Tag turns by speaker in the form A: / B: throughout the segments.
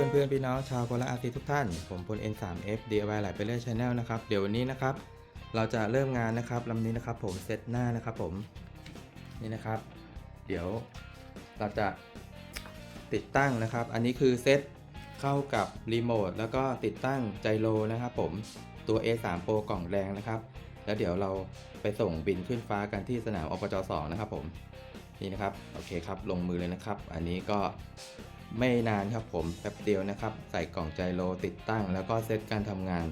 A: เพื่อนๆพี่น้องชาวโคราชอาร์ติทุกท่าน ผมพล N3F DIY หลายไปเรื่อยชาแนลนะครับเดี๋ยววันนี้นะครับ เราจะเริ่มงานนะครับลำนี้นะครับ ผมเซตหน้านะครับผมนี่นะครับ เดี๋ยวเราจะติดตั้งนะครับ อันนี้คือเซตเข้ากับรีโมทแล้วก็ติดตั้งไจโรนะครับผมตัว A3 Pro กล่องแดงนะครับ แล้วเดี๋ยวเราไปส่งบินขึ้นฟ้ากันที่สนามอบจ2นะครับผมนี่นะครับโอเคครับลงมือเลยนะครับ อันนี้ก็ ไม่นานครับผมแป๊บเดียวนะครับ ใส่กล่องไจโรติดตั้ง แล้วก็เซตการทำงาน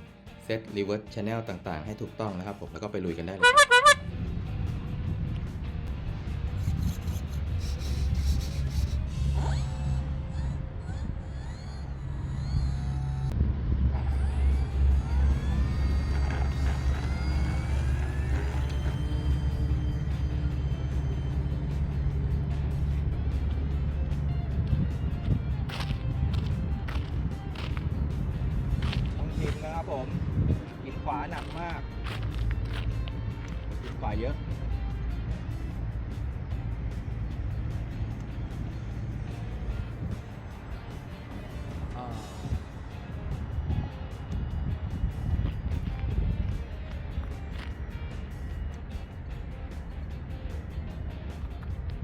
A: เซตรีเวิร์สชแนลต่างๆ ให้ถูกต้องนะครับผมแล้วก็ไปลุยกันได้เลย ผมกินขวาหนักมากกินขวาเยอะ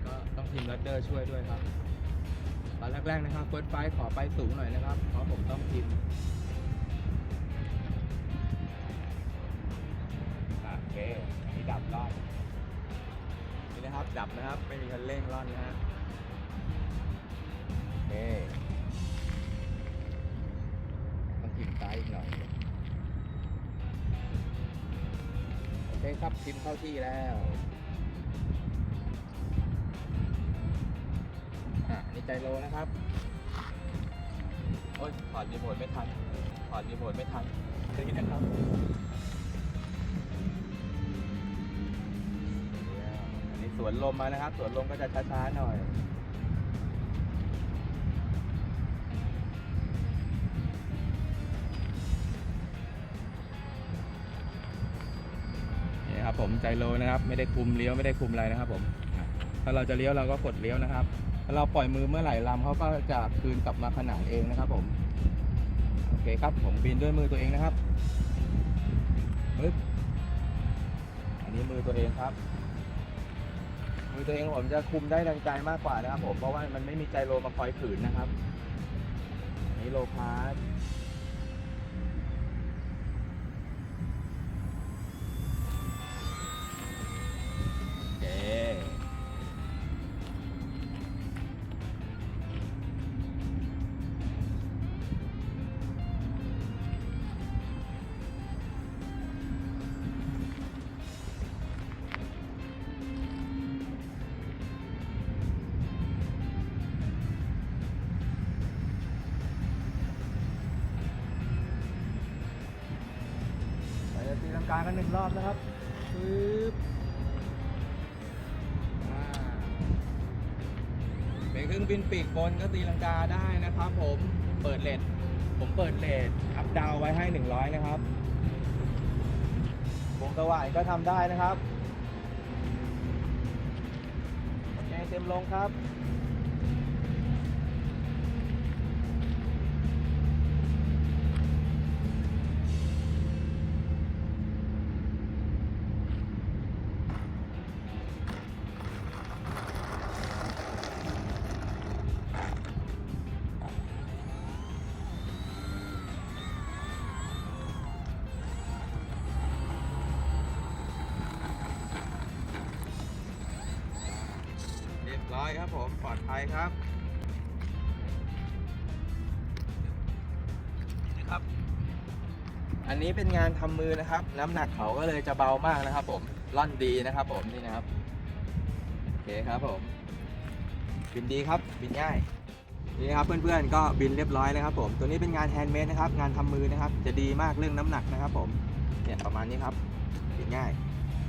A: ก็ต้องทีมรัดเดอร์ช่วยด้วยครับตอนแรกๆนะครับเฟิร์สไฟขอไปสูงหน่อยนะครับ เพราะผมต้องพิมพ์ ดับรอบนี่นะครับดับนะครับไม่มีคันเร่งร่อนนะฮะโอเคต้องพิมพ์ซ้ายอีกหน่อยโอเคครับพิมพ์เข้าที่แล้วอะอันนี่ใจโลนะครับโอ้ยถอดรีโมทไม่ทันถอดรีโมทไม่ทันนี่นะครับ สวนลมมานะครับ สวนลมก็จะช้าๆหน่อย นี่ครับผมใจโลนะครับ ไม่ได้คุมเลี้ยวไม่ได้คุมอะไรนะครับผม ถ้าเราจะเลี้ยวเราก็กดเลี้ยวนะครับ ถ้าเราปล่อยมือเมื่อไหร่ลำเขาก็จะคืนกลับมาขนานเองนะครับผม โอเคครับผมบินด้วยมือตัวเองนะครับปึ๊บอันนี้มือตัวเองครับ มือตัวเองผมจะคุมได้ดังใจมากกว่านะครับผมเพราะว่ามันไม่มีใจโลมาคอยขืนนะครับ นี้โลพาส ไปจะตีลังกากันหนึ่งรอบนะครับปึ๊บเป็นเครื่องบินปีกบนก็ตีลังกาได้นะครับ ผมเปิดเลทผมเปิดเลทอัพดาวไว้ให้ 100 นะครับวงสว่างก็ทำได้นะครับโอเคเต็มลงครับ ครับผม ปลอดภัยครับนะครับ อันนี้เป็นงานทำมือนะครับ น้ำหนักเขาก็เลยจะเบามากนะครับ ผมร่อนดีนะครับผมนี่นะครับโอเคครับผมบินดีครับบินง่ายนี่นะครับเพื่อนๆก็บินเรียบร้อยแล้วครับผมตัวนี้เป็นงานแฮนด์เมดนะครับงานทำมือนะครับ จะดีมากเรื่องน้ำหนักนะครับ ผมเนี่ยประมาณนี้ครับบินง่าย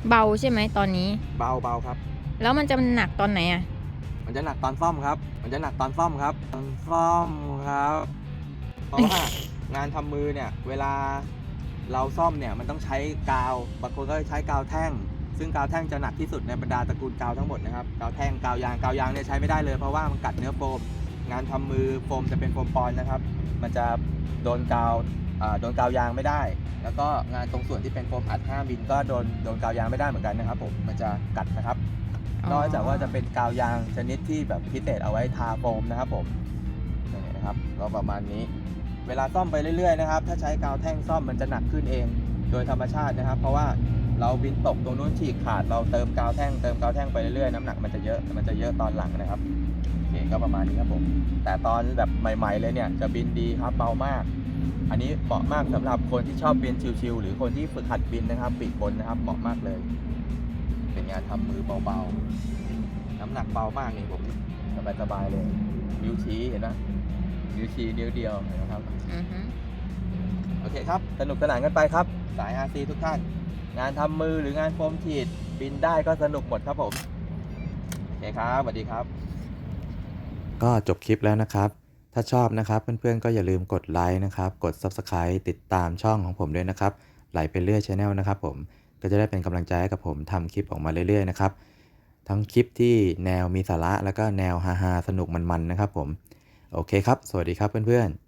B: เบาใช่ไหมตอนนี้
A: เบาเบาครับ
B: แล้วมันจะหนักตอนไหนอะ
A: มันจะหนักตอนซ่อมครับ มันจะหนักตอนซ่อมครับ ตอนซ่อมครับเพราะว่างานทำมือเนี่ย เวลาเราซ่อมเนี่ยมันต้องใช้กาวบางคนก็ใช้กาวแท่ง ซึ่งกาวแท่งจะหนักที่สุดในบรรดาตระกูลกาวทั้งหมดนะครับกาวแท่งกาวยางกาวยางเนี่ยใช้ไม่ได้เลยเพราะว่ามันกัดเนื้อโฟมงานทำมือโฟมจะเป็นโฟมปอนด์นะครับ มันจะโดนกาวอ่าโดนกาวยางไม่ได้ แล้วก็งานตรงส่วนที่เป็นโฟมอัด5มิลก็โดนโดนกาวยางไม่ได้เหมือนกันนะครับผมมันจะกัดนะครับ นอกจากว่าจะเป็นกาวยางชนิดที่แบบพิเศษเอาไว้ทาโฟมนะครับผมนี่นะครับก็ประมาณนี้ เวลาซ่อมไปเรื่อยๆนะครับ ถ้าใช้กาวแท่งซ่อมมันจะหนักขึ้นเอง โดยธรรมชาตินะครับ เพราะว่าเราบินตกตรงนู้นฉีกขาดเราเติมกาวแท่งเติมกาวแท่งไปเรื่อยๆน้ำหนักมันจะเยอะมันจะเยอะตอนหลังนะครับโอเคก็ประมาณนี้ครับผม แต่ตอนแบบใหม่ ๆ เลยเนี่ยจะบินดีครับเบามาก อันนี้เหมาะมากสำหรับคนที่ชอบบินชิวๆหรือคนที่ฝึกหัดบินนะครับปีกบนนะครับเหมาะมากเลย เป็นงานทำมือเบาๆ น้ำหนักเบามากนี่ผมสบายๆเลย นิ้วชี้เห็นไหมนิ้วชี้นิ้วเดียวเห็นไหมครับ
B: อือฮึ
A: โอเคครับ สนุกสนานกันไปครับ สาย RC ทุกท่าน งานทำมือหรืองานโฟมฉีด บินได้ก็สนุกหมดครับผม โอเคครับสวัสดีครับ ก็จบคลิปแล้วนะครับ ถ้าชอบนะครับ เพื่อนๆ ก็อย่าลืมกดไลค์นะครับ กด Subscribe ติดตามช่องของผมด้วยนะครับ ไหลไปเรื่อยช anel นะครับผม ก็จะได้เป็นกำลังใจให้กับผมทำคลิปออกมาเรื่อยๆนะครับ ทั้งคลิปที่แนวมีสาระแล้วก็แนวฮาๆสนุกมันๆนะครับผม โอเคครับ สวัสดีครับเพื่อนๆ